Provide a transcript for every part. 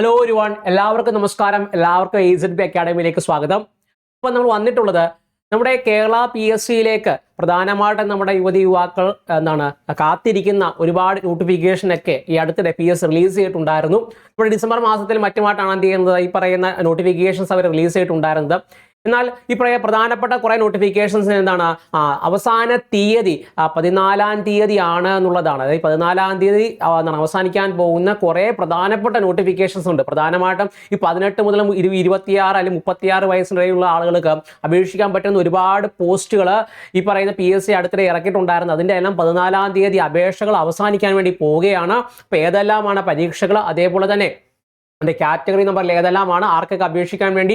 Hello ഒരു one എല്ലാവർക്കും നമസ്കാരം. എല്ലാവർക്കും സെഡ് ബി അക്കാഡമിയിലേക്ക് സ്വാഗതം. അപ്പോൾ നമ്മൾ വന്നിട്ടുള്ളത് നമ്മുടെ കേരള പി എസ് സിയിലേക്ക് പ്രധാനമായിട്ടും നമ്മുടെ യുവതി യുവാക്കൾ എന്താണ് കാത്തിരിക്കുന്ന ഒരുപാട് നോട്ടിഫിക്കേഷൻ ഒക്കെ ഈ അടുത്തിടെ പി എസ് റിലീസ് ചെയ്തിട്ടുണ്ടായിരുന്നു. ഇപ്പോൾ ഡിസംബർ മാസത്തിൽ മറ്റുമായിട്ടാണ് എന്ത് ചെയ്യുന്നത്? ഈ പറയുന്ന നോട്ടിഫിക്കേഷൻസ് അവർ റിലീസ് ചെയ്തിട്ടുണ്ടായിരുന്നത്. എന്നാൽ ഈ പറയ പ്രധാനപ്പെട്ട കുറെ നോട്ടിഫിക്കേഷൻസ് എന്താണ്? അവസാന തീയതി പതിനാലാം തീയതി ആണ് എന്നുള്ളതാണ്. അതായത് പതിനാലാം തീയതി എന്താണ് അവസാനിക്കാൻ പോകുന്ന കുറെ പ്രധാനപ്പെട്ട നോട്ടിഫിക്കേഷൻസ് ഉണ്ട്. പ്രധാനമായിട്ടും ഈ പതിനെട്ട് മുതൽ ഇരു ഇരുപത്തിയാറ് അല്ലെങ്കിൽ മുപ്പത്തിയാറ് വയസ്സിനിടയിലുള്ള ആളുകൾക്ക് അപേക്ഷിക്കാൻ പറ്റുന്ന ഒരുപാട് പോസ്റ്റുകൾ ഈ പറയുന്ന പി എസ് സി അടുത്തിടെ ഇറക്കിയിട്ടുണ്ടായിരുന്നു. അതിന്റെ എല്ലാം പതിനാലാം തീയതി അപേക്ഷകൾ അവസാനിക്കാൻ വേണ്ടി പോവുകയാണ്. അപ്പോൾ ഏതെല്ലാമാണ് പരീക്ഷകൾ? അതേപോലെ തന്നെ അതിന്റെ കാറ്റഗറി നമ്പറിൽ ഏതെല്ലാമാണ്? ആർക്കൊക്കെ അപേക്ഷിക്കാൻ വേണ്ടി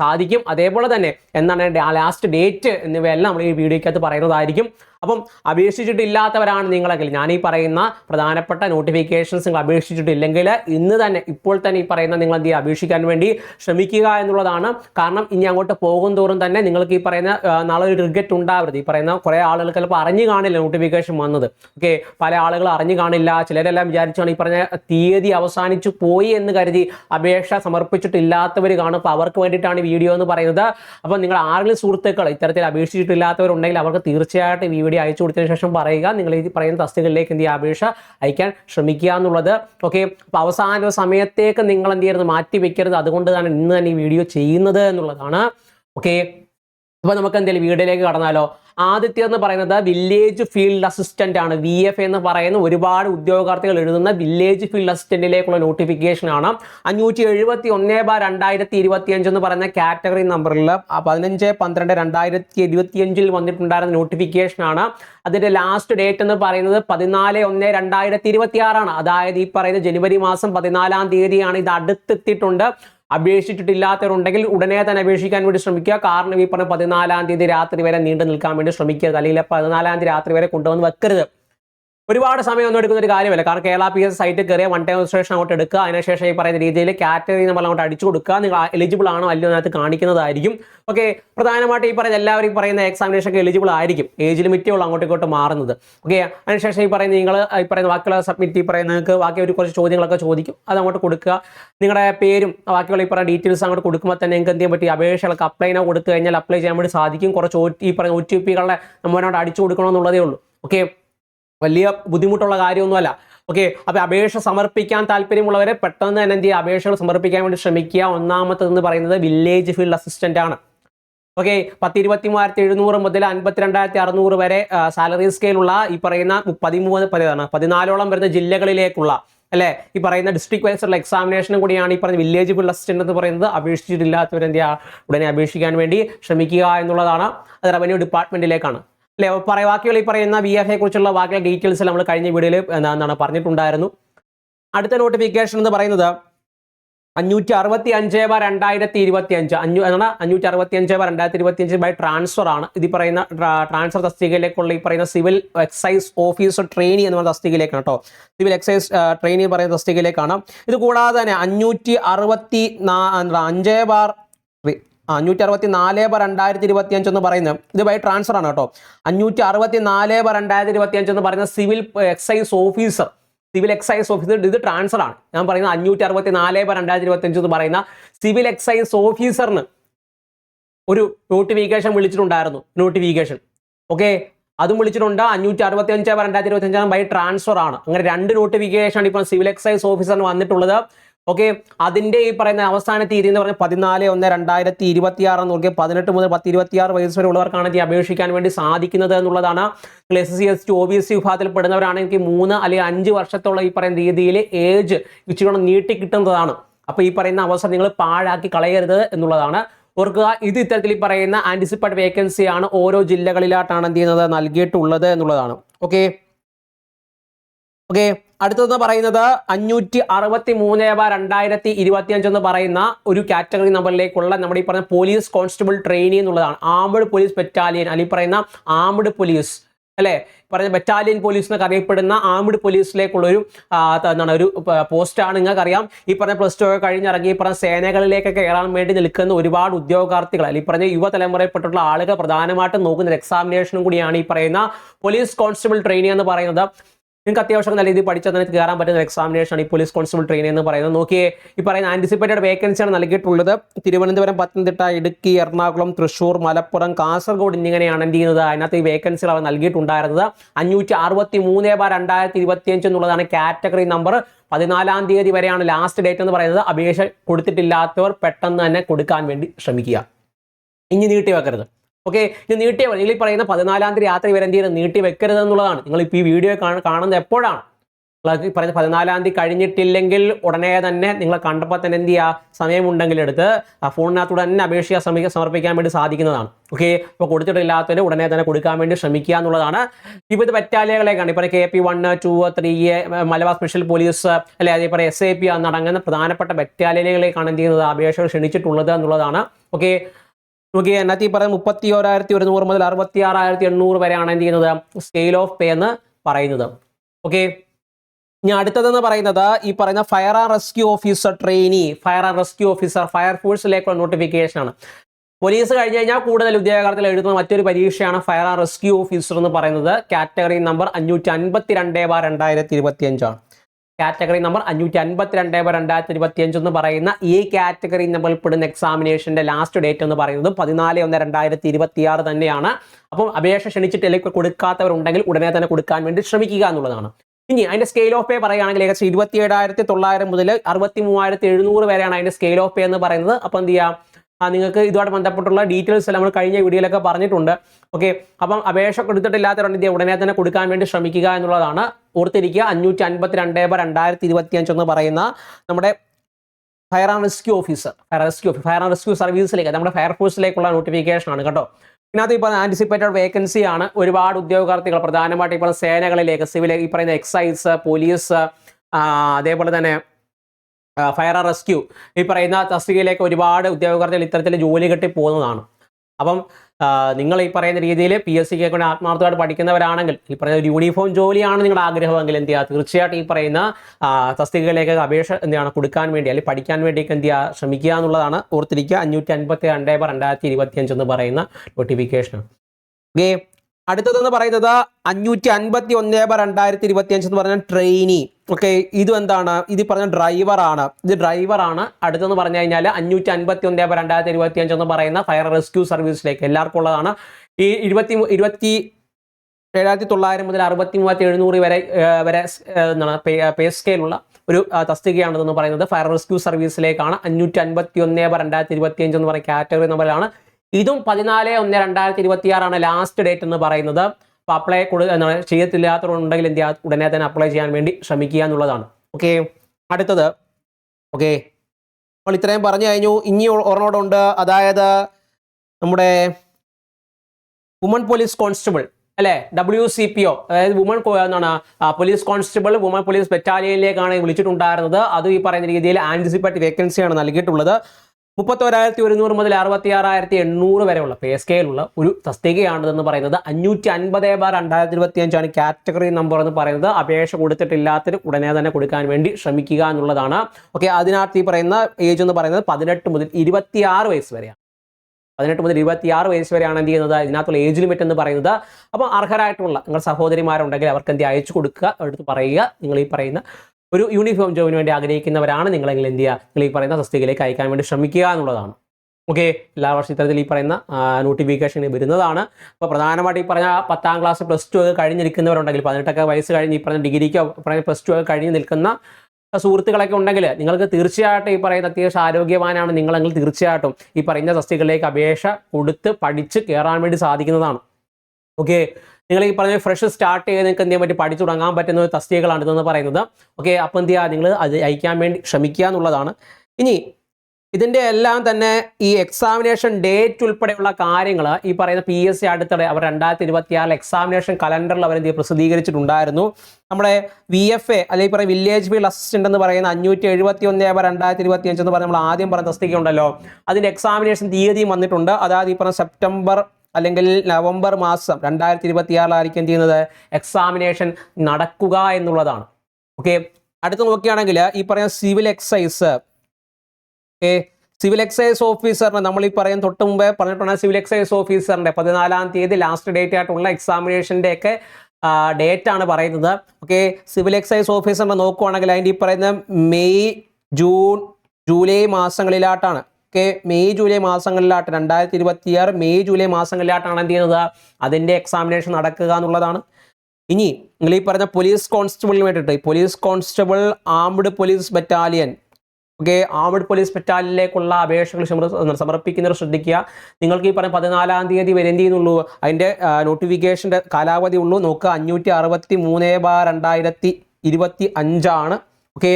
സാധിക്കും? അതേപോലെ തന്നെ എന്താണ് ലാസ്റ്റ് ഡേറ്റ് എന്നിവയെല്ലാം നമ്മൾ ഈ വീഡിയോയ്ക്കകത്ത് പറയുന്നതായിരിക്കും. അപ്പം അപേക്ഷിച്ചിട്ടില്ലാത്തവരാണ് നിങ്ങളെങ്കിൽ ഞാൻ ഈ പറയുന്ന പ്രധാനപ്പെട്ട നോട്ടിഫിക്കേഷൻസ് നിങ്ങൾ അപേക്ഷിച്ചിട്ടില്ലെങ്കിൽ ഇന്ന് തന്നെ ഇപ്പോൾ തന്നെ ഈ പറയുന്ന നിങ്ങൾ എന്ത് അപേക്ഷിക്കാൻ വേണ്ടി ശ്രമിക്കുക എന്നുള്ളതാണ്. കാരണം ഇനി അങ്ങോട്ട് പോകും തോറും തന്നെ നിങ്ങൾക്ക് ഈ പറയുന്ന നാളെ ഒരു റിഗ്രറ്റ് ഉണ്ടാവരുത്. ഈ പറയുന്ന കുറേ ആളുകൾ ചിലപ്പോൾ അറിഞ്ഞു കാണില്ല നോട്ടിഫിക്കേഷൻ വന്നത്. ഓക്കെ പല ആളുകൾ അറിഞ്ഞു കാണില്ല. ചിലരെല്ലാം വിചാരിച്ചാണ് ഈ പറഞ്ഞ തീയതി അവസാനിച്ചു പോയി എന്ന് കരുതി അപേക്ഷ സമർപ്പിച്ചിട്ടില്ലാത്തവർ കാണും. അപ്പോൾ അവർക്ക് വേണ്ടിയിട്ടാണ് ഈ വീഡിയോ എന്ന് പറയുന്നത്. അപ്പോൾ നിങ്ങൾ ആരെങ്കിലും സുഹൃത്തുക്കൾ ഇത്തരത്തിൽ അപേക്ഷിച്ചിട്ടില്ലാത്തവരുണ്ടെങ്കിൽ അവർക്ക് തീർച്ചയായിട്ടും ഈ വീഡിയോ അയച്ചു കൊടുത്തതിന് ശേഷം പറയുക. നിങ്ങൾ ഈ പറയുന്ന തസ്തികളിലേക്ക് എന്ത് അപേക്ഷ അയക്കാൻ ശ്രമിക്കുക എന്നുള്ളത്. ഓക്കെ അപ്പോൾ അവസാന സമയത്തേക്ക് നിങ്ങൾ എന്ത് ചെയ്യരുത്? മാറ്റി വെക്കരുത്. അതുകൊണ്ട് തന്നെ ഇന്ന് തന്നെ ഈ വീഡിയോ ചെയ്യുന്നത് എന്നുള്ളതാണ്. ഓക്കെ അപ്പോൾ നമുക്ക് എന്തെങ്കിലും വീഡിയോയിലേക്ക് കടന്നാലോ? ആദ്യത്തെ എന്ന് പറയുന്നത് വില്ലേജ് ഫീൽഡ് അസിസ്റ്റന്റ് ആണ്. വി എഫ് എന്ന് പറയുന്ന ഒരുപാട് ഉദ്യോഗാർത്ഥികൾ എഴുതുന്ന വില്ലേജ് ഫീൽഡ് അസിസ്റ്റന്റിലേക്കുള്ള നോട്ടിഫിക്കേഷൻ ആണ്. അഞ്ഞൂറ്റി എഴുപത്തി ഒന്ന് ബാ രണ്ടായിരത്തി ഇരുപത്തി അഞ്ച് എന്ന് പറയുന്ന കാറ്റഗറി നമ്പറിൽ പതിനഞ്ച് പന്ത്രണ്ട് രണ്ടായിരത്തി ഇരുപത്തി അഞ്ചിൽ വന്നിട്ടുണ്ടായിരുന്ന നോട്ടിഫിക്കേഷൻ ആണ്. അതിന്റെ ലാസ്റ്റ് ഡേറ്റ് എന്ന് പറയുന്നത് പതിനാല് ഒന്ന് രണ്ടായിരത്തി ഇരുപത്തി ആറാണ് അതായത് ഈ പറയുന്ന ജനുവരി മാസം പതിനാലാം തീയതിയാണ് ഇത് അടുത്തെത്തിയിട്ടുണ്ട്. അപേക്ഷിച്ചിട്ടില്ലാത്തവരുണ്ടെങ്കിൽ ഉടനെ തന്നെ അപേക്ഷിക്കാൻ വേണ്ടി ശ്രമിക്കുക. കാരണം ഈ പറഞ്ഞ പതിനാലാം തീയതി രാത്രി വരെ നീണ്ടു നിൽക്കാൻ വേണ്ടി ശ്രമിക്കരുത്. അല്ലെങ്കിൽ പതിനാലാം തീയതി രാത്രി വരെ കൊണ്ടുവന്ന് വെക്കരുത്. ഒരുപാട് സമയം ഒന്നും എടുക്കുന്ന ഒരു കാര്യമല്ല. കാരണം കേരള പി എസ് സൈറ്റിൽ കയറിയ വൺ ടൈം രജിസ്ട്രേഷൻ അങ്ങോട്ട് എടുക്കുക. അതിനുശേഷം ഈ പറയുന്ന രീതിയിൽ കാറ്റഗറി നമ്മൾ അങ്ങോട്ട് അടിച്ചു കൊടുക്കുക. നിങ്ങൾ എലിജിബിൾ ആണോ അല്ലയോ അതിനകത്ത് കാണിക്കുന്നതായിരിക്കും. ഓക്കെ പ്രധാനമായിട്ട് ഈ പറയുന്ന എല്ലാവരും പറയുന്ന എക്സാമിനേഷൻ എലിജിബിൾ ആയിരിക്കും. ഏജ് ലിമിറ്റേ ഉള്ളൂ അങ്ങോട്ട് ഇങ്ങോട്ട് മാറുന്നത്. ഓക്കെ അതിനുശേഷം ഈ പറയുന്ന നിങ്ങൾ ഈ പറയുന്ന വാക്കുകൾ സബ്മിറ്റ് ഈ പറയുന്ന നിങ്ങൾക്ക് ബാക്കി ഒരു കുറച്ച് ചോദ്യങ്ങളൊക്കെ ചോദിക്കും. അത് അങ്ങോട്ട് കൊടുക്കുക. നിങ്ങളുടെ പേരും ബാക്കിയുള്ള ഈ പറയുന്ന ഡീറ്റെയിൽസ് അങ്ങോട്ട് കൊടുക്കുമ്പോൾ തന്നെ നിങ്ങൾക്ക് എന്ത് ചെയ്യാൻ പറ്റും? അപേക്ഷകളൊക്കെ അപ്ലൈ കൊടുത്തു കഴിഞ്ഞാൽ അപ്ലൈ ചെയ്യാൻ വേണ്ടി സാധിക്കും. കുറച്ച് ഈ പറയുന്ന ഒ ടി പികളെ നമ്മളോട് അടിച്ചു കൊടുക്കണമെന്നുള്ളതേ ഉള്ളൂ. ഓക്കെ വലിയ ബുദ്ധിമുട്ടുള്ള കാര്യമൊന്നുമല്ല. ഓക്കെ അപ്പോൾ അപേക്ഷ സമർപ്പിക്കാൻ താല്പര്യമുള്ളവരെ പെട്ടെന്ന് തന്നെ എന്ത് ചെയ്യുക? അപേക്ഷകൾ സമർപ്പിക്കാൻ വേണ്ടി ശ്രമിക്കുക. ഒന്നാമത്തേതെന്ന് പറയുന്നത് വില്ലേജ് ഫീൽഡ് അസിസ്റ്റന്റ് ആണ്. ഓക്കെ പത്തിരുപത്തി മൂവായിരത്തി എഴുന്നൂറ് മുതൽ അൻപത്തിരണ്ടായിരത്തി അറുന്നൂറ് വരെ സാലറി സ്കെയിലുള്ള ഈ പറയുന്ന പതിമൂന്ന് പതിനാണ് പതിനാലോളം വരുന്ന ജില്ലകളിലേക്കുള്ള അല്ലെ? ഈ പറയുന്ന ഡിസ്ട്രിക്ട് വൈസുള്ള എക്സാമിനേഷനും കൂടിയാണ് ഈ പറയുന്ന വില്ലേജ് ഫീൽഡ് അസിസ്റ്റന്റ് എന്ന് പറയുന്നത്. അപേക്ഷിച്ചിട്ടില്ലാത്തവർ എന്ത് ചെയ്യുക? ഉടനെ അപേക്ഷിക്കാൻ വേണ്ടി ശ്രമിക്കുക എന്നുള്ളതാണ് അത് റവന്യൂ ഡിപ്പാർട്ട്മെന്റിലേക്കാണ് അല്ലെ? ബാക്കിയുള്ള ഈ പറയുന്ന വി എഫ് എ കുറിച്ചുള്ള ബാക്കിയുള്ള ഡീറ്റെയിൽസ് നമ്മൾ കഴിഞ്ഞ വീഡിയോയിൽ എന്താണ് പറഞ്ഞിട്ടുണ്ടായിരുന്നു. അടുത്ത നോട്ടിഫിക്കേഷൻ എന്ന് പറയുന്നത് അഞ്ഞൂറ്റി അറുപത്തി അഞ്ച് ബാർ രണ്ടായിരത്തി ഇരുപത്തി അഞ്ച് അഞ്ഞൂ എന്താണ്? അഞ്ഞൂറ്റി അറുപത്തി അഞ്ച് ബാർ രണ്ടായിരത്തി ഇരുപത്തി അഞ്ച് ബൈ ട്രാൻസ്ഫർ ആണ്. ഇത് പറയുന്ന ട്രാൻസ്ഫർ തസ്തികയിലേക്കുള്ള ഈ പറയുന്ന സിവിൽ എക്സൈസ് ഓഫീസർ ട്രെയിനി എന്ന് പറയുന്ന തസ്തികയിലേക്കാണ് കേട്ടോ. സിവിൽ എക്സൈസ് ട്രെയിനി പറയുന്ന തസ്തികയിലേക്കാണ്. ഇത് കൂടാതെ തന്നെ അഞ്ഞൂറ്റി അറുപത്തി നാ അഞ്ച് ബാർ അഞ്ഞൂറ്റി അറുപത്തി നാല് ബാർ രണ്ടായിരത്തി ഇരുപത്തി അഞ്ച് എന്ന് പറയുന്നത് ഇത് ബൈ ട്രാൻസ്ഫർ ആണ് കേട്ടോ. അഞ്ഞൂറ്റി അറുപത്തി നാല് ബർ രണ്ടായിരത്തി ഇരുപത്തി അഞ്ച് എന്ന് പറയുന്ന civil excise officer civil excise officer ഇത് ട്രാൻസ്ഫർ ആണ്. ഞാൻ പറയുന്നത് അഞ്ഞൂറ്റി അറുപത്തി നാല് ബാർ രണ്ടായിരത്തി ഇരുപത്തി അഞ്ച് എന്ന് പറയുന്ന സിവിൽ എക്സൈസ് ഓഫീസറിന് ഒരു നോട്ടിഫിക്കേഷൻ വിളിച്ചിട്ടുണ്ടായിരുന്നു. നോട്ടിഫിക്കേഷൻ ഓക്കെ അതും വിളിച്ചിട്ടുണ്ട്. അഞ്ഞൂറ്റി അറുപത്തി അഞ്ച് രണ്ടായിരത്തി ഇരുപത്തി അഞ്ചാണ് ബൈ ട്രാൻസ്ഫർ ആണ്. അങ്ങനെ രണ്ട് നോട്ടിഫിക്കേഷൻ ആണ് ഇപ്പോൾ സിവിൽ എക്സൈസ് ഓഫീസറിന് വന്നിട്ടുള്ളത്. ഓക്കെ അതിന്റെ ഈ പറയുന്ന അവസാന തീയതി എന്ന് പറഞ്ഞാൽ പതിനാല് ഒന്ന് രണ്ടായിരത്തി ഇരുപത്തി ആറ് എന്ന് നോക്കിയാൽ പതിനെട്ട് മുതൽ പത്ത് ഇരുപത്തി ആറ് വയസ്സ് വരെ ഉള്ളവർക്കാണ് ഈ അപേക്ഷിക്കാൻ വേണ്ടി സാധിക്കുന്നത് എന്നുള്ളതാണ്. S C S T O B C വിഭാഗത്തിൽ പെടുന്നവരാണെങ്കിൽ മൂന്ന് അല്ലെങ്കിൽ അഞ്ച് വർഷത്തോളം ഈ പറയുന്ന രീതിയിൽ ഏജ് ഇച്ചിരി നീട്ടി കിട്ടുന്നതാണ്. അപ്പോൾ ഈ പറയുന്ന അവസരം നിങ്ങൾ പാഴാക്കി കളയരുത് എന്നുള്ളതാണ്. ഓർക്കുക ഇത് ഇത്തരത്തിൽ പറയുന്ന ആന്റിസിപ്പേറ്റ് വേക്കൻസി ആണ് ഓരോ ജില്ലകളിലായിട്ടാണ് എന്ത് ചെയ്യുന്നത്? നൽകിയിട്ടുള്ളത് എന്നുള്ളതാണ്. ഓക്കെ ഓക്കെ അടുത്തതെന്ന് പറയുന്നത് അഞ്ഞൂറ്റി അറുപത്തി മൂന്ന് ബാർ രണ്ടായിരത്തി ഇരുപത്തി അഞ്ച് എന്ന് പറയുന്ന ഒരു കാറ്റഗറി നമ്പറിലേക്കുള്ള നമ്മുടെ ഈ പറയുന്ന പോലീസ് കോൺസ്റ്റബിൾ ട്രെയിനി എന്നുള്ളതാണ്. ആംബഡ് പോലീസ് ബറ്റാലിയൻ അല്ലെങ്കിൽ പറയുന്ന ആംബഡ് പോലീസ് അല്ലെ? പറയുന്ന ബറ്റാലിയൻ പോലീസ് എന്നൊക്കെ അറിയപ്പെടുന്ന ആംഡ് പോലീസിലേക്കുള്ള ഒരു എന്താണ് ഒരു പോസ്റ്റാണ് നിങ്ങൾക്കറിയാം. ഈ പറഞ്ഞ പ്ലസ് ടു ഒക്കെ കഴിഞ്ഞിറങ്ങി ഈ പറഞ്ഞ സേനകളിലേക്കൊക്കെ കയറാൻ വേണ്ടി നിൽക്കുന്ന ഒരുപാട് ഉദ്യോഗാർത്ഥികൾ അല്ലെങ്കിൽ പറഞ്ഞ യുവതലമുറയിൽപ്പെട്ടുള്ള ആളുകൾ പ്രധാനമായിട്ടും നോക്കുന്ന ഒരു എക്സാമിനേഷനും കൂടിയാണ് ഈ പറയുന്ന പോലീസ് കോൺസ്റ്റബിൾ ട്രെയിനിങ് എന്ന് പറയുന്നത്. നിങ്ങൾക്ക് അത്യാവശ്യം നല്ല രീതിയിൽ പഠിച്ചാൽ തന്നെ കയറാൻ പറ്റുന്ന എക്സാമിനേഷൻ ആണ് ഈ പോലീസ് കോൺസ്റ്റബിൾ ട്രെയിനിങ് എന്ന് പറയുന്നത്. നോക്കിയേ ഈ പറയുന്ന ആന്റിസിപ്പേറ്റഡ് വേക്കൻസിയാണ് നൽകിയിട്ടുള്ളത്. തിരുവനന്തപുരം പത്തനംതിട്ട ഇടുക്കി എറണാകുളം തൃശ്ശൂർ മലപ്പുറം കാസർഗോഡ് എന്നിങ്ങനെയാണ് എന്ത് ചെയ്യുന്നത് അതിനകത്ത് ഈ വേക്കൻസികൾ അവർ നൽകിയിട്ടുണ്ടായിരുന്നത്. അഞ്ഞൂറ്റി അറുപത്തി മൂന്ന് ബാർ രണ്ടായിരത്തി ഇരുപത്തിയഞ്ച് എന്നുള്ളതാണ് കാറ്റഗറി നമ്പർ പതിനാലാം തീയതി വരെയാണ് ലാസ്റ്റ് ഡേറ്റ് എന്ന് പറയുന്നത്. അപേക്ഷ കൊടുത്തിട്ടില്ലാത്തവർ പെട്ടെന്ന് തന്നെ കൊടുക്കാൻ വേണ്ടി ശ്രമിക്കുക. ഇനി നീട്ടി വെക്കരുത്. ഓക്കെ ഇനി നീട്ടിയ വെ- നിങ്ങൾ ഈ പറയുന്ന പതിനാലാം തീയതി രാത്രി വരെ എന്ത് നീട്ടി വെക്കരുത് എന്നുള്ളതാണ്. നിങ്ങൾ ഇപ്പോൾ ഈ വീഡിയോ കാണുന്നത് എപ്പോഴാണ്? പറയുന്ന പതിനാലാം തീയതി കഴിഞ്ഞിട്ടില്ലെങ്കിൽ ഉടനെ തന്നെ നിങ്ങൾ കണ്ടപ്പോൾ തന്നെ എന്ത് ചെയ്യുക? സമയമുണ്ടെങ്കിൽ എടുത്ത് ഫോണിനകത്തൂടെ തന്നെ അപേക്ഷ ശ്രമിക്കാൻ സമർപ്പിക്കാൻ വേണ്ടി സാധിക്കുന്നതാണ്. ഓക്കെ അപ്പോൾ കൊടുത്തിട്ടില്ലാത്തവർ ഉടനെ തന്നെ കൊടുക്കാൻ വേണ്ടി ശ്രമിക്കുക എന്നുള്ളതാണ്. ഇപ്പോൾ ഇത് ബറ്റാലിയകളെക്കാണ് ഇപ്പോൾ K P one two three Malabar special police അല്ലെ അതേപോലെ എസ് ഐ പി എന്നടങ്ങുന്ന പ്രധാനപ്പെട്ട ബറ്റാലിയനുകളിലേക്കാണ് എന്ത് ചെയ്യുന്നത്? അപേക്ഷകൾ ക്ഷണിച്ചിട്ടുള്ളത് എന്നുള്ളതാണ്. ഓക്കെ നോക്കി അതിനകത്ത് ഈ മുപ്പത്തി ഓരായിരത്തി ഒരുന്നൂറ് മുതൽ അറുപത്തി ആറായിരത്തി എണ്ണൂറ് വരെയാണ് എന്ത് ചെയ്യുന്നത്? സ്കെയിൽ ഓഫ് പേ എന്ന് പറയുന്നത്. ഓക്കെ ഇനി അടുത്തതെന്ന് പറയുന്നത് ഈ പറയുന്ന fire and rescue officer trainee fire and rescue officer fire ഫോഴ്സിലേക്കുള്ള notification ആണ്. പോലീസ് കഴിഞ്ഞ് കഴിഞ്ഞാൽ കൂടുതൽ ഉദ്യോഗാർത്ഥികൾ എഴുതുന്ന മറ്റൊരു പരീക്ഷയാണ് ഫയർ ആൻഡ് റെസ്ക്യൂ ഓഫീസർ എന്ന് പറയുന്നത്. കാറ്റഗറി നമ്പർ അഞ്ഞൂറ്റി അൻപത്തി രണ്ട് ബാർ രണ്ടായിരത്തി ഇരുപത്തി അഞ്ചാണ് കാറ്റഗറി നമ്പർ അഞ്ഞൂറ്റി അൻപത്തി രണ്ട് ബാർ രണ്ടായിരത്തി ഇരുപത്തി അഞ്ച് എന്ന് പറയുന്ന ഈ കാറ്റഗറി നമ്പറിൽ പെടുന്ന എക്സാമിനേഷന്റെ ലാസ്റ്റ് ഡേറ്റ് എന്ന് പറയുന്നത് പതിനാല് ഒന്ന് രണ്ടായിരത്തി ഇരുപത്തി ആറ് തന്നെയാണ്. അപ്പം അപേക്ഷ ക്ഷണിച്ചിട്ട് അല്ലെങ്കിൽ കൊടുക്കാത്തവരുണ്ടെങ്കിൽ ഉടനെ തന്നെ കൊടുക്കാൻ വേണ്ടി ശ്രമിക്കുക എന്നുള്ളതാണ്. ഇനി അതിന്റെ സ്കെയിൽ ഓഫ് പേ പറയുകയാണെങ്കിൽ ഏകദേശം ഇരുപത്തി ഏഴായിരത്തി തൊള്ളായിരം മുതൽ അറുപത്തി മൂവായിരത്തി എഴുന്നൂറ് വരെയാണ് അതിന്റെ സ്കെയിൽ ഓഫ് പേ എന്ന് പറയുന്നത്. അപ്പം എന്ത് ചെയ്യാം? നിങ്ങൾക്ക് ഇതുമായിട്ട് ബന്ധപ്പെട്ടുള്ള ഡീറ്റെയിൽസ് നമ്മൾ കഴിഞ്ഞ വീഡിയോയിലൊക്കെ പറഞ്ഞിട്ടുണ്ട്. ഓക്കെ അപ്പം അപേക്ഷ കൊടുത്തിട്ടില്ലാത്തവരുണ്ടെങ്കിൽ ഉടനെ തന്നെ കൊടുക്കാൻ വേണ്ടി ശ്രമിക്കുക എന്നുള്ളതാണ് ഓർത്തിരിക്കുക. അഞ്ഞൂറ്റി അൻപത്തി രണ്ട് ബ രണ്ടായിരത്തി ഇരുപത്തി അഞ്ച് എന്ന് പറയുന്ന നമ്മുടെ fire and rescue officer fire rescue fire and rescue സർവീസിലേക്ക് നമ്മുടെ ഫയർഫോഴ്സിലേക്കുള്ള നോട്ടിഫിക്കേഷൻ ആണ് കേട്ടോ. ഇതിനകത്ത് ഇപ്പോൾ ആന്റിസിപ്പേറ്റഡ് വേക്കൻസി ആണ്. ഒരുപാട് ഉദ്യോഗാർത്ഥികൾ പ്രധാനമായിട്ട് ഇപ്പോൾ സേനകളിലേക്ക് സിവിൽ ഈ പറയുന്ന എക്സൈസ് പോലീസ് അതേപോലെ തന്നെ ഫയർ റെസ്ക്യൂ ഈ പറയുന്ന തസ്തികയിലേക്ക് ഒരുപാട് ഉദ്യോഗാർത്ഥികൾ ഇത്തരത്തിൽ ജോലി കെട്ടി പോകുന്നതാണ്. അപ്പം നിങ്ങൾ ഈ പറയുന്ന രീതിയിൽ പി എസ് സിക്ക് കൊണ്ട് ആത്മാർത്ഥമായിട്ട് പഠിക്കുന്നവരാണെങ്കിൽ ഈ പറയുന്ന ഒരു യൂണിഫോം ജോലിയാണ് നിങ്ങളുടെ ആഗ്രഹമെങ്കിൽ എന്ത് ചെയ്യുക? തീർച്ചയായിട്ടും ഈ പറയുന്ന തസ്തികകളിലേക്ക് അപേക്ഷ എന്താണ് കൊടുക്കാൻ വേണ്ടി അല്ലെങ്കിൽ പഠിക്കാൻ വേണ്ടിയൊക്കെ എന്ത് ചെയ്യുക? ശ്രമിക്കുക എന്നുള്ളതാണ് ഓർത്തിരിക്കുക. അഞ്ഞൂറ്റി അൻപത്തി രണ്ട് രണ്ടായിരത്തി ഇരുപത്തി അഞ്ച് എന്ന് പറയുന്ന നോട്ടിഫിക്കേഷൻ ഓക്കെ അടുത്തതെന്ന് പറയുന്നത് അഞ്ഞൂറ്റി അൻപത്തി ഒന്ന് രണ്ടായിരത്തി ഇരുപത്തി അഞ്ച് എന്ന് പറഞ്ഞ ട്രെയിനി ഓക്കെ ഇത് എന്താണ്? ഇത് പറഞ്ഞ ഡ്രൈവറാണ് ഇത് ഡ്രൈവറാണ് അടുത്തെന്ന് പറഞ്ഞു കഴിഞ്ഞാൽ അഞ്ഞൂറ്റി അൻപത്തി ഒന്ന് രണ്ടായിരത്തി ഇരുപത്തി അഞ്ച് എന്ന് പറയുന്ന ഫയർ റെസ്ക്യൂ സർവീസിലേക്ക് എല്ലാവർക്കും ഉള്ളതാണ് ഈ ഇരുപത്തി ഇരുപത്തി ഏഴായിരത്തി തൊള്ളായിരം മുതൽ അറുപത്തി മൂവായിരത്തി എഴുന്നൂറ് വരെ വരെ എന്താണ് പേ സ്കെയിലുള്ള ഒരു തസ്തികയാണെന്ന് പറയുന്നത്. ഫയർ റെസ്ക്യൂ സർവീസിലേക്കാണ് അഞ്ഞൂറ്റി അൻപത്തി ഒന്ന് രണ്ടായിരത്തി ഇരുപത്തി അഞ്ച് എന്ന് പറയുന്ന കാറ്റഗറി നമ്പറിലാണ് ഇതും പതിനാല് ഒന്ന് രണ്ടായിരത്തി ഇരുപത്തി ആറാണ് ലാസ്റ്റ് ഡേറ്റ് എന്ന് പറയുന്നത്. അപ്പോൾ അപ്ലൈ കൊടു എന്താണ് ചെയ്യത്തില്ലാത്തവരുണ്ടെങ്കിൽ എന്ത് ചെയ്യുക ഉടനെ തന്നെ അപ്ലൈ ചെയ്യാൻ വേണ്ടി ശ്രമിക്കുക എന്നുള്ളതാണ്. ഓക്കെ അടുത്തത്. ഓക്കെ നമ്മൾ ഇത്രയും പറഞ്ഞു കഴിഞ്ഞു. ഇനി ഓർമ്മയോടുണ്ട് അതായത് നമ്മുടെ വുമൺ പോലീസ് കോൺസ്റ്റബിൾ അല്ലെ? ഡബ്ല്യു സി പി ഒ അതായത് വുമൺ എന്താണ്? പോലീസ് കോൺസ്റ്റബിൾ വുമൺ പോലീസ് ബറ്റാലിയനിലേക്കാണ് വിളിച്ചിട്ടുണ്ടായിരുന്നത്. അത് ഈ പറയുന്ന രീതിയിൽ ആന്റിസിപ്പേറ്റ് വേക്കൻസിയാണ് നൽകിയിട്ടുള്ളത്. മുപ്പത്തോരായിരത്തി ഒരുന്നൂറ് മുതൽ അറുപത്തി ആറായിരത്തി എണ്ണൂറ് വരെയുള്ള പേ സ്കെയിലുള്ള ഒരു തസ്തികയാണിതെന്ന് പറയുന്നത്. അഞ്ഞൂറ്റി അൻപത് ബാർ രണ്ടായിരത്തി ഇരുപത്തി അഞ്ചാണ് കാറ്റഗറി നമ്പർ എന്ന് പറയുന്നത്. അപേക്ഷ കൊടുത്തിട്ടില്ലാത്തവർ ഉടനെ തന്നെ കൊടുക്കാൻ വേണ്ടി ശ്രമിക്കുക എന്നുള്ളതാണ്. ഓക്കെ അതിനകത്ത് ഈ പറയുന്ന ഏജ് എന്ന് പറയുന്നത് പതിനെട്ട് മുതൽ ഇരുപത്തിയാറ് വയസ്സ് വരെയാണ്. പതിനെട്ട് മുതൽ ഇരുപത്തിയാറ് വയസ്സ് വരെയാണ് എന്ത് ചെയ്യുന്നത്? ഇതിനകത്തുള്ള ഏജ് ലിമിറ്റ് എന്ന് പറയുന്നത്. അപ്പോൾ അർഹരായിട്ടുള്ള നിങ്ങൾ സഹോദരിമാരുണ്ടെങ്കിൽ അവർക്ക് എന്ത് അയച്ചു കൊടുക്കുക എടുത്ത് പറയുക. നിങ്ങൾ ഈ പറയുന്ന ഒരു യൂണിഫോം ജോബിന് വേണ്ടി ആഗ്രഹിക്കുന്നവരാണ് നിങ്ങളെങ്കിൽ എന്ത് ചെയ്യുക? നിങ്ങൾ ഈ പറയുന്ന തസ്തികയിലേക്ക് അയക്കാൻ വേണ്ടി ശ്രമിക്കുക എന്നുള്ളതാണ്. ഓക്കെ എല്ലാ വർഷം ഇത്തരത്തിൽ ഈ പറയുന്ന നോട്ടിഫിക്കേഷൻ വരുന്നതാണ്. അപ്പോൾ പ്രധാനമായിട്ട് ഈ പറഞ്ഞ പത്താം ക്ലാസ് പ്ലസ് ടു ഒക്കെ കഴിഞ്ഞിരിക്കുന്നവരുണ്ടെങ്കിൽ പതിനെട്ടൊക്കെ വയസ്സ് കഴിഞ്ഞ് ഈ പറഞ്ഞ ഡിഗ്രിക്കോ പറഞ്ഞ പ്ലസ് ടു ഒക്കെ കഴിഞ്ഞ് നിൽക്കുന്ന സുഹൃത്തുക്കളൊക്കെ ഉണ്ടെങ്കിൽ നിങ്ങൾക്ക് തീർച്ചയായിട്ടും ഈ പറയുന്ന അത്യാവശ്യം ആരോഗ്യവാനാണ് നിങ്ങളെങ്കിൽ തീർച്ചയായിട്ടും ഈ പറയുന്ന തസ്തികളിലേക്ക് അപേക്ഷ കൊടുത്ത് പഠിച്ച് കയറാൻ വേണ്ടി സാധിക്കുന്നതാണ്. ഓക്കെ നിങ്ങൾ ഈ പറഞ്ഞ ഫ്രഷ് സ്റ്റാർട്ട് ചെയ്ത് നിങ്ങൾക്ക് എന്ത് ചെയ്യാൻ പറ്റി പഠിച്ചു തുടങ്ങാൻ പറ്റുന്ന ഒരു തസ്തികകളാണ് ഇതെന്ന് പറയുന്നത്. ഓക്കെ അപ്പം എന്ത് ചെയ്യുക നിങ്ങൾ അത് അയക്കാൻ വേണ്ടി ശ്രമിക്കുക എന്നുള്ളതാണ്. ഇനി ഇതിന്റെ എല്ലാം തന്നെ ഈ എക്സാമിനേഷൻ ഡേറ്റ് ഉൾപ്പെടെയുള്ള കാര്യങ്ങൾ ഈ പറയുന്ന പി എസ് സി അടുത്തിടെ അവർ രണ്ടായിരത്തി ഇരുപത്തി ആറിൽ എക്സാമിനേഷൻ കലണ്ടറിൽ അവർ എന്ത് പ്രസിദ്ധീകരിച്ചിട്ടുണ്ടായിരുന്നു. നമ്മുടെ വി എഫ് എ അല്ലെങ്കിൽ പറയുന്ന വില്ലേജ് ഫീൽഡ് അസിസ്റ്റന്റ് എന്ന് പറയുന്ന അഞ്ഞൂറ്റി എഴുപത്തി ഒന്ന് രണ്ടായിരത്തി ഇരുപത്തി അഞ്ച് എന്ന് പറഞ്ഞ നമ്മൾ ആദ്യം പറഞ്ഞ തസ്തിക ഉണ്ടല്ലോ അതിന്റെ എക്സാമിനേഷൻ തീയതിയും വന്നിട്ടുണ്ട്. അതായത് ഈ പറഞ്ഞ സെപ്റ്റംബർ അല്ലെങ്കിൽ നവംബർ മാസം രണ്ടായിരത്തി ഇരുപത്തി ആറിലായിരിക്കും ചെയ്യുന്നത്? എക്സാമിനേഷൻ നടക്കുക എന്നുള്ളതാണ്. ഓക്കെ അടുത്ത് നോക്കുകയാണെങ്കിൽ ഈ പറയുന്ന civil excise okay civil excise ഓഫീസറിന് നമ്മൾ ഈ പറയുന്ന തൊട്ട് മുമ്പേ പറഞ്ഞിട്ടുണ്ട് സിവിൽ എക്സൈസ് ഓഫീസറിന്റെ പതിനാലാം തീയതി ലാസ്റ്റ് ഡേറ്റ് ആയിട്ടുള്ള എക്സാമിനേഷന്റെ ഒക്കെ ഡേറ്റ് ആണ് പറയുന്നത്. ഓക്കെ സിവിൽ എക്സൈസ് ഓഫീസറിനെ നോക്കുവാണെങ്കിൽ അതിന്റെ ഈ പറയുന്ന മെയ് ജൂൺ ജൂലൈ മാസങ്ങളിലായിട്ടാണ്. ഓക്കെ മെയ് ജൂലൈ മാസങ്ങളിലായിട്ട് രണ്ടായിരത്തി ഇരുപത്തിയാറ് മെയ് ജൂലൈ മാസങ്ങളിലായിട്ടാണ് എന്ത് ചെയ്യുന്നത്? അതിന്റെ എക്സാമിനേഷൻ നടക്കുക എന്നുള്ളതാണ്. ഇനി നിങ്ങൾ ഈ പറഞ്ഞ പോലീസ് കോൺസ്റ്റബിളിന് വേണ്ടിയിട്ട് police constable armed police battalion okay armed police ബറ്റാലിയനിലേക്കുള്ള അപേക്ഷകൾ സമർ- സമർപ്പിക്കുന്നവർ ശ്രദ്ധിക്കുക. നിങ്ങൾക്ക് ഈ പറഞ്ഞ പതിനാലാം തീയതി വരെ എന്ത് ചെയ്യുന്നുള്ളൂ? അതിന്റെ നോട്ടിഫിക്കേഷന്റെ കാലാവധി ഉള്ളൂ. നോക്കുക അഞ്ഞൂറ്റി അറുപത്തി മൂന്ന് ബാർ രണ്ടായിരത്തി ഇരുപത്തി അഞ്ചാണ് ഓക്കെ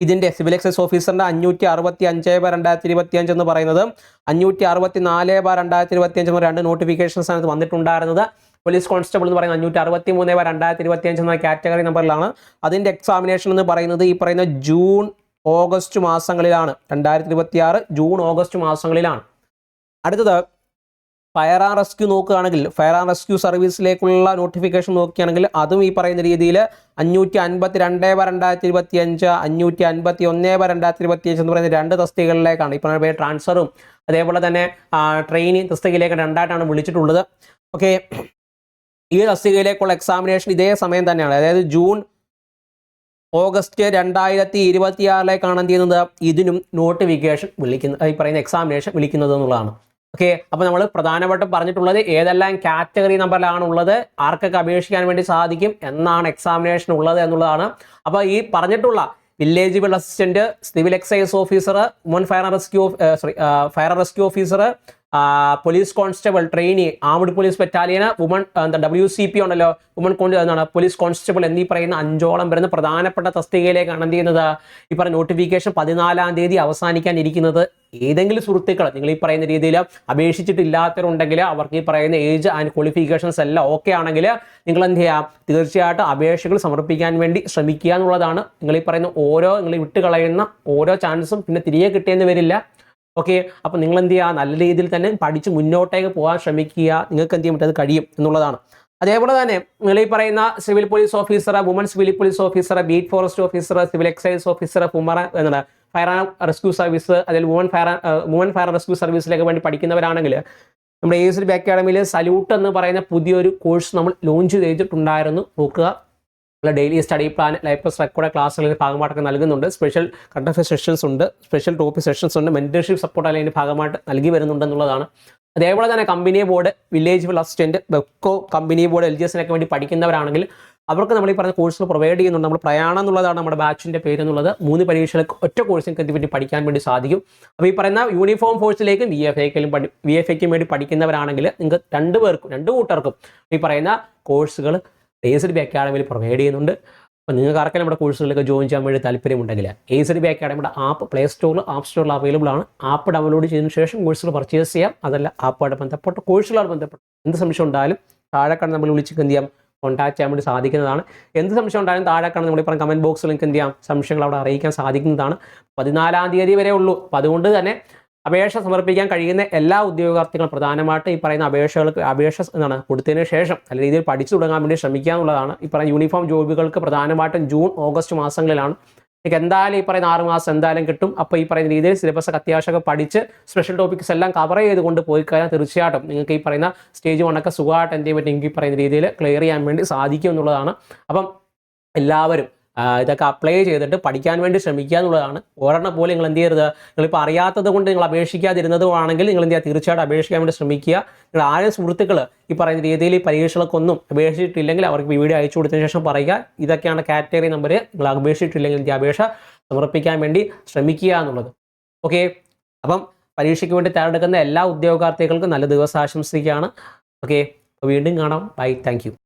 ഇതിന്റെ സിവിൽ എക്സൈസ് ഓഫീസറിന്റെ അഞ്ഞൂറ്റി അറുപത്തി അഞ്ച് ബാർ രണ്ടായിരത്തി ഇരുപത്തി അഞ്ച് എന്ന് പറയുന്നത്. അഞ്ഞൂറ്റി അറുപത്തി നാല് ബാർ രണ്ടായിരത്തി ഇരുപത്തി അഞ്ച് രണ്ട് നോട്ടിഫിക്കേഷൻ സ്ഥാനത്ത് വന്നിട്ടുണ്ടായിരുന്നത്. പോലീസ് കോൺസ്റ്റബിൾ എന്ന് പറയുന്നത് അഞ്ഞൂറ്റി അറുപത്തി മൂന്ന് ബാർ രണ്ടായിരത്തി ഇരുപത്തി അഞ്ച് എന്ന കാറ്റഗറി നമ്പറിലാണ് അതിന്റെ എക്സാമിനേഷൻ എന്ന് പറയുന്നത് ഈ പറയുന്ന ജൂൺ ഓഗസ്റ്റ് മാസങ്ങളിലാണ്. രണ്ടായിരത്തി ഇരുപത്തി ആറ് ജൂൺ ഓഗസ്റ്റ് മാസങ്ങളിലാണ്. അടുത്തത് ഫയർ ആൻഡ് റെസ്ക്യൂ നോക്കുകയാണെങ്കിൽ ഫയർ ആൻഡ് റെസ്ക്യൂ സർവീസിലേക്കുള്ള നോട്ടിഫിക്കേഷൻ നോക്കുകയാണെങ്കിൽ അതും ഈ പറയുന്ന രീതിയിൽ അഞ്ഞൂറ്റി അൻപത്തി രണ്ട് ബ രണ്ടായിരത്തി ഇരുപത്തി അഞ്ച് അഞ്ഞൂറ്റി അൻപത്തി ഒന്ന് ബ രണ്ടായിരത്തി ഇരുപത്തി അഞ്ച് എന്ന് പറയുന്ന രണ്ട് തസ്തികകളിലേക്കാണ്. ഈ പറഞ്ഞ ട്രാൻസ്ഫറും അതേപോലെ തന്നെ ട്രെയിനിങ് തസ്തികയിലേക്ക് രണ്ടായിട്ടാണ് വിളിച്ചിട്ടുള്ളത്. ഓക്കെ. ഈ തസ്തികയിലേക്കുള്ള എക്സാമിനേഷൻ ഇതേ സമയം തന്നെയാണ്. അതായത് ജൂൺ ഓഗസ്റ്റ് രണ്ടായിരത്തി ഇരുപത്തിയാറിലേക്കാണ് എന്ത് ചെയ്യുന്നത്? ഇതിനും നോട്ടിഫിക്കേഷൻ വിളിക്കുന്നത് ഈ പറയുന്ന എക്സാമിനേഷൻ വിളിക്കുന്നത് എന്നുള്ളതാണ്. ഓക്കെ അപ്പോൾ നമ്മൾ പ്രധാനമായിട്ടും പറഞ്ഞിട്ടുള്ളത് ഏതെല്ലാം കാറ്റഗറി നമ്പറിലാണ് ഉള്ളത് ആർക്കൊക്കെ അപേക്ഷിക്കാൻ വേണ്ടി സാധിക്കും എന്നാണ് എക്സാമിനേഷൻ ഉള്ളത് എന്നുള്ളതാണ്. അപ്പോൾ ഈ പറഞ്ഞിട്ടുള്ള village assistant civil excise officer മുൻ fire rescue sorry fire rescue officer police constable trainee armed police ബറ്റാലിയന് woman എന്താ ഡബ്ല്യു സി പി ഉണ്ടല്ലോ വുമൺ എന്താണ് പോലീസ് കോൺസ്റ്റബിൾ എന്നീ പറയുന്ന അഞ്ചോളം വരുന്ന പ്രധാനപ്പെട്ട തസ്തികയിലേക്കാണ് എന്ത് ചെയ്യുന്നത്? ഈ പറഞ്ഞ നോട്ടിഫിക്കേഷൻ പതിനാലാം തീയതി അവസാനിക്കാനിരിക്കുന്നത് ഏതെങ്കിലും സുഹൃത്തുക്കൾ നിങ്ങൾ ഈ പറയുന്ന രീതിയിൽ അപേക്ഷിച്ചിട്ടില്ലാത്തവരുണ്ടെങ്കിൽ അവർക്ക് ഈ പറയുന്ന ഏജ് ആൻഡ് ക്വാളിഫിക്കേഷൻസ് എല്ലാം ഓക്കെ ആണെങ്കിൽ നിങ്ങൾ എന്ത് ചെയ്യുക തീർച്ചയായിട്ടും അപേക്ഷകൾ സമർപ്പിക്കാൻ വേണ്ടി ശ്രമിക്കുക എന്നുള്ളതാണ്. നിങ്ങൾ ഈ പറയുന്ന ഓരോ നിങ്ങൾ വിട്ടുകളയുന്ന ഓരോ ചാൻസും പിന്നെ തിരികെ കിട്ടിയെന്ന് വരില്ല. ഓക്കെ അപ്പോൾ നിങ്ങൾ എന്ത് ചെയ്യുക നല്ല രീതിയിൽ തന്നെ പഠിച്ച് മുന്നോട്ടേക്ക് പോകാൻ ശ്രമിക്കുക. നിങ്ങൾക്ക് എന്ത് ചെയ്യാൻ പറ്റും? കഴിയും എന്നുള്ളതാണ്. അതേപോലെ തന്നെ നിങ്ങൾ ഈ പറയുന്ന civil police officer woman civil police officer beat forest officer civil excise officer പുമറ എന്നുള്ള ഫയർ ആൻഡ് റെസ്ക്യൂ സർവീസ് അതിൽ woman fire woman fire rescue സർവീസിലേക്ക് വേണ്ടി പഠിക്കുന്നവരാണെങ്കിൽ നമ്മുടെ എസ് ഡി അക്കാഡമിയിൽ സല്യൂട്ട് എന്ന് പറയുന്ന പുതിയൊരു കോഴ്സ് നമ്മൾ ലോഞ്ച് ചെയ്തിട്ടുണ്ടായിരുന്നു. നോക്കുക. Daily study plan life plus record ക്ലാസ്സുകളിൽ ഭാഗമായിട്ടൊക്കെ നൽകുന്നുണ്ട്. സ്പെഷ്യൽ കറണ്ട് അഫയർ സെഷൻസ് ഉണ്ട്. സ്പെഷ്യൽ ടോപ്പിക് സെഷൻസ് ഉണ്ട്. മെന്റർഷിപ്പ് സപ്പോർട്ട് അതിന്റെ ഭാഗമായിട്ട് നൽകി വരുന്നുണ്ടെന്നുള്ളതാണ് അതേപോലെ തന്നെ കമ്പനി ബോർഡ് വില്ലേജ് അസിസ്റ്റന്റ് ബെക്കോ കമ്പനി ബോർഡ് എൽ ജി എസിനൊക്കെ വേണ്ടി പഠിക്കുന്നവരാണെങ്കിൽ അവർക്ക് നമ്മൾ ഈ പറഞ്ഞ കോഴ്സുകൾ പ്രൊവൈഡ് ചെയ്യുന്നുണ്ട്. നമ്മൾ പ്രയാണം എന്നുള്ളതാണ് നമ്മുടെ ബാച്ചിന്റെ പേര് എന്നുള്ളത്. മൂന്ന് പരീക്ഷകൾക്ക് ഒറ്റ കോഴ്സിന് വേണ്ടി പഠിക്കാൻ വേണ്ടി സാധിക്കും. അപ്പോൾ ഈ പറയുന്ന യൂണിഫോം ഫോഴ്സിലേക്കും വി എഫ് ഐക്കും പഠി വി എഫ് ഐക്കും വേണ്ടി പഠിക്കുന്നവരാണെങ്കിൽ നിങ്ങൾക്ക് രണ്ട് പേർക്കും രണ്ട് കൂട്ടർക്കും ഈ പറയുന്ന കോഴ്സുകൾ എ ഡി ബി അക്കാഡമിയിൽ പ്രൊവൈഡ് ചെയ്യുന്നുണ്ട്. അപ്പോൾ നിങ്ങൾക്ക് ആർക്കെങ്കിലും നമ്മുടെ കോഴ്സുകളിലൊക്കെ ജോയിൻ ചെയ്യാൻ വേണ്ടി താല്പര്യമുണ്ടെങ്കിൽ എ ഡി ബി അക്കാഡമിയുടെ ആപ്പ് പ്ലേ സ്റ്റോറിൽ ആപ്പ് സ്റ്റോറിൽ അവൈലബിൾ ആണ്. ആപ്പ് ഡൗൺലോഡ് ചെയ്തതിനു ശേഷം കോഴ്സുകൾ പർച്ചേസ് ചെയ്യാം. അതല്ല ആപ്പുമായിട്ട് ബന്ധപ്പെട്ട കോഴ്സുകളോട് ബന്ധപ്പെട്ട് എന്ത് സംശയം ഉണ്ടായാലും താഴെ കാണുന്ന നമ്മൾ വിളിച്ച് എന്ത് ചെയ്യാം? കോൺടാക്ട് ചെയ്യാൻ വേണ്ടി സാധിക്കുന്നതാണ്. എന്ത് സംശയം ഉണ്ടായാലും താഴെ കാണുന്ന നമ്മൾ പറഞ്ഞ കമന്റ് ബോക്സിൽ നിങ്ങൾക്ക് എന്ത് ചെയ്യാം? സംശയങ്ങൾ അവിടെ അറിയിക്കാൻ സാധിക്കുന്നതാണ്. പതിനാലാം തീയതി വരെ ഉള്ളൂ. അപ്പോൾ അതുകൊണ്ട് തന്നെ അപേക്ഷ സമർപ്പിക്കാൻ കഴിയുന്ന എല്ലാ ഉദ്യോഗാർത്ഥികളും പ്രധാനമായിട്ട് ഈ പറയുന്ന അപേക്ഷകൾക്ക് അപേക്ഷ എന്താണ് കൊടുത്തതിന് ശേഷം നല്ല രീതിയിൽ പഠിച്ചു തുടങ്ങാൻ വേണ്ടി ശ്രമിക്കുക എന്നുള്ളതാണ് ഈ പറയുന്ന യൂണിഫോം ജോബുകൾക്ക് പ്രധാനമായിട്ടും ജൂൺ ഓഗസ്റ്റ് മാസങ്ങളിലാണ്. നിങ്ങൾക്ക് എന്തായാലും ഈ പറയുന്ന ആറ് മാസം എന്തായാലും കിട്ടും. അപ്പോൾ ഈ പറയുന്ന രീതിയിൽ സിലബസ് അത്യാവശ്യമൊക്കെ പഠിച്ച് സ്പെഷ്യൽ ടോപ്പിക്സ് എല്ലാം കവർ ചെയ്തുകൊണ്ട് പോയി കഴിഞ്ഞാൽ തീർച്ചയായിട്ടും നിങ്ങൾക്ക് ഈ പറയുന്ന സ്റ്റേജ് വണ്ണൊക്കെ സുഖമായിട്ട് എന്ത് ചെയ്യാൻ പറ്റും? ഈ പറയുന്ന രീതിയിൽ ക്ലിയർ ചെയ്യാൻ വേണ്ടി സാധിക്കും എന്നുള്ളതാണ്. അപ്പം എല്ലാവരും ഇതൊക്കെ അപ്ലൈ ചെയ്തിട്ട് പഠിക്കാൻ വേണ്ടി ശ്രമിക്കുക എന്നുള്ളതാണ്. ഒരെണ്ണം പോലെ നിങ്ങൾ എന്ത് ചെയ്യരുത്. നിങ്ങളിപ്പോൾ അറിയാത്തത് കൊണ്ട് നിങ്ങൾ അപേക്ഷിക്കാതിരുന്നതുമാണെങ്കിൽ നിങ്ങൾ എന്ത് ചെയ്യുക? തീർച്ചയായിട്ടും അപേക്ഷിക്കാൻ വേണ്ടി ശ്രമിക്കുക. നിങ്ങൾ ആരും സുഹൃത്തുക്കൾ ഈ പറയുന്ന രീതിയിൽ പരീക്ഷകൾക്കൊന്നും അപേക്ഷിച്ചിട്ടില്ലെങ്കിൽ അവർക്ക് ഈ വീഡിയോ അയച്ചു കൊടുത്തതിന് ശേഷം പറയുക. ഇതൊക്കെയാണ് കാറ്റഗറി നമ്പർ നിങ്ങൾ അപേക്ഷിച്ചിട്ടില്ലെങ്കിൽ എന്ത് അപേക്ഷ സമർപ്പിക്കാൻ വേണ്ടി ശ്രമിക്കുക എന്നുള്ളത്. ഓക്കെ അപ്പം പരീക്ഷയ്ക്ക് വേണ്ടി തയ്യാറെടുക്കുന്ന എല്ലാ ഉദ്യോഗാർത്ഥികൾക്കും നല്ല ദിവസം ആശംസിക്കുകയാണ്. ഓക്കെ വീണ്ടും കാണാം. Bye thank